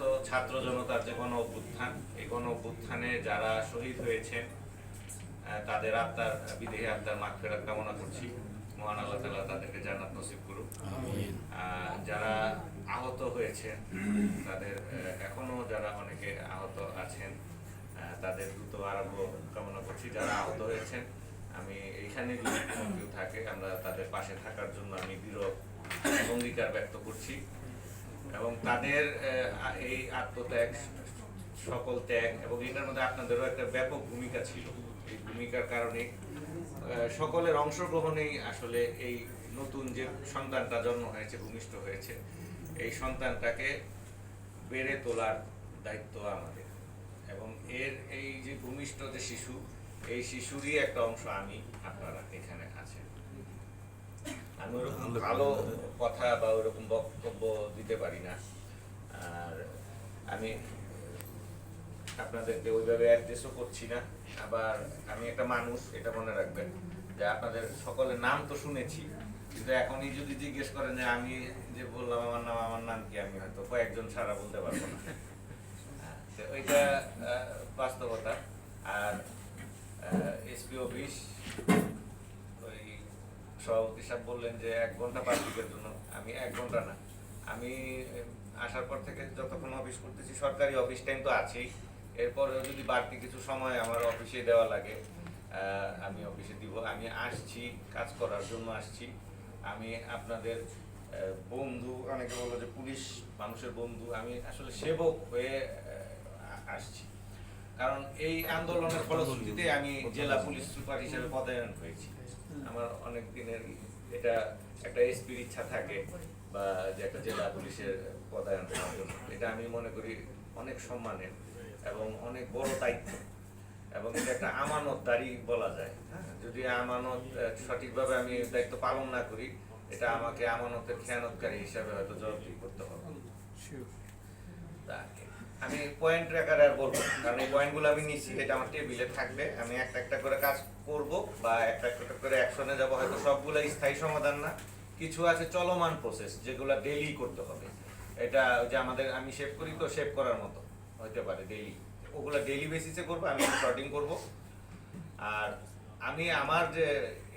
তো ছাত্র জনতার যে গণ অভ্যুত্থান এই গণ অভ্যুত্থানে যারা শহীদ হয়েছেন তাদের আত্মার বিদেহী আত্মার মাগ ফেরার কামনা করছি। মহান আল্লাহ তালা তাদেরকে জান্নাত নসিব করুক। যারা আহত হয়েছেন তাদের এখনও যারা অনেকে আহত আছেন তাদের দ্রুত আরোগ্য কামনা করছি। যারা আহত হয়েছেন আমি এইখানে যদি কেউ থাকে আমরা তাদের পাশে থাকার জন্য আমি দৃঢ় অঙ্গীকার ব্যক্ত করছি। এবং তাদের এই আত্মত্যাগ, সকল ত্যাগ এবং এটার মধ্যে আপনাদেরও একটা ব্যাপক ভূমিকা ছিল। এই ভূমিকার কারণে সকলের অংশগ্রহণেই আসলে এই নতুন যে সন্তানটা জন্ম হয়েছে, ভূমিষ্ঠ হয়েছে, এই সন্তানটাকে বেড়ে তোলার দায়িত্ব আমাদের। এবং এর এই যে ভূমিষ্ঠ যে শিশু, এই শিশুরই একটা অংশ আমি, আপনারা এখানে আছেন আমি ওরকম ভালো কথা বা ওরকম বক্তব্য দিতে পারি না। আর আমি আপনাদেরকে ওইভাবে অ্যাড্রেসও করছি না। আবার আমি একটা মানুষ, এটা মনে রাখবেন, যে আপনাদের সকলের নাম তো শুনেছি, কিন্তু এখনই যদি জিজ্ঞেস করেন যে আমি যে বললাম আমার নাম আমার নাম কি আমি হয়তো কয়েকজন ছাড়া বলতে পারব না। ওইটা বাস্তবতা। আর এসপি অফিস সভাপতি সাহেব বললেন যে এক ঘণ্টা পাবলিকের জন্য। আমি এক ঘণ্টা না। আমি আসার পর থেকে যতক্ষণ অফিস করতেছি, সরকারি অফিস টাইম তো আছেই। এরপরেও যদি বাড়তি কিছু সময় আমার অফিসে দেওয়া লাগে আমি অফিসে দিব। আমি আসছি, কাজ করার জন্য আসছি। আমি আপনাদের বন্ধু, অনেকে বলল যে পুলিশ মানুষের বন্ধু। আমি আসলে সেবক হয়ে আসছি। কারণ এই আন্দোলনের ফলশ্রুতিতে আমি জেলা পুলিশ সুপার হিসেবে পদায়ন হয়েছি। আমার অনেক দিনের এটা একটা এসপির ইচ্ছা থাকে বা যে একটা জেলা পুলিশের পদায়ন হওয়ার জন্য। এটা আমি মনে করি অনেক সম্মানের এবং অনেক বড় দায়িত্ব। এবং এটা একটা আমানতদারি বলা যায়। হ্যাঁ, যদি আমানত সঠিকভাবে আমি দায়িত্ব পালন না করি এটা আমাকে আমানতের খেয়ানতকারী হিসাবে হয়তো জবাবদিহি করতে হবে। তা আমি পয়েন্ট রেখার আর বলব কারণ এই পয়েন্টগুলো আমি নিচ্ছি, এটা আমার টেবিলে থাকবে। আমি একটা একটা করে কাজ করব বা একটা একটা করে অ্যাকশনে যাব, হয়তো সবগুলো স্থায়ী সমাধান না। কিছু আছে চলমান প্রসেস যেগুলো ডেইলি করতে হবে। এটা যে আমাদের, আমি শেভ করি তো শেভ করার মতো হতে পারে ডেইলি ওগুলো ডেইলি বেসিসে করব, আমি শর্টিং করব। আর আমি আমার যে,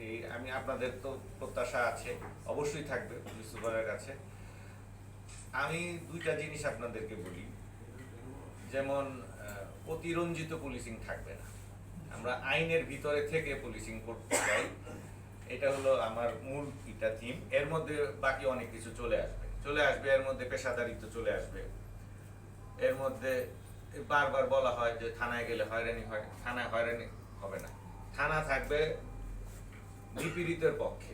এই আমি আপনাদের তো প্রত্যাশা আছে, অবশ্যই থাকবে পুলিশ সুপারের কাছে। আমি দুইটা জিনিস আপনাদেরকে বলি। যেমন অতিরঞ্জিত পুলিশিং থাকবে না। আমরা আইনের ভিতরে থেকে পুলিশিং করতে চাই। এটা হলো আমার মূল এটা থিম এর মধ্যে বাকি অনেক কিছু চলে আসবে। চলে আসবে, এর মধ্যে পেশাদারিত্ব চলে আসবে। এর মধ্যে বারবার বলা হয় যে থানায় গেলে হয়রানি হয়, থানায় হয়রানি হবে না। থানা থাকবে বিপরীতের পক্ষে।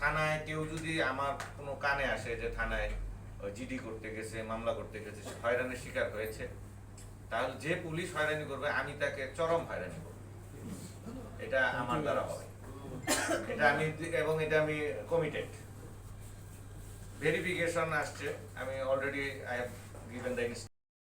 থানায় কেউ যদি আমার কোনো কানে আসে যে থানায় জিডি করতে গেছে, মামলা করতে গেছে হয়রানির শিকার হয়েছে। তাহলে যে পুলিশ হয়রানি করবে, আমি তাকে চরম হয়রানি করব। এটা আমার দ্বারা হবে। এটা আমি এবং এটা আমি কমিটেড ভেরিফিকেশন আসছে। আমি already I have given the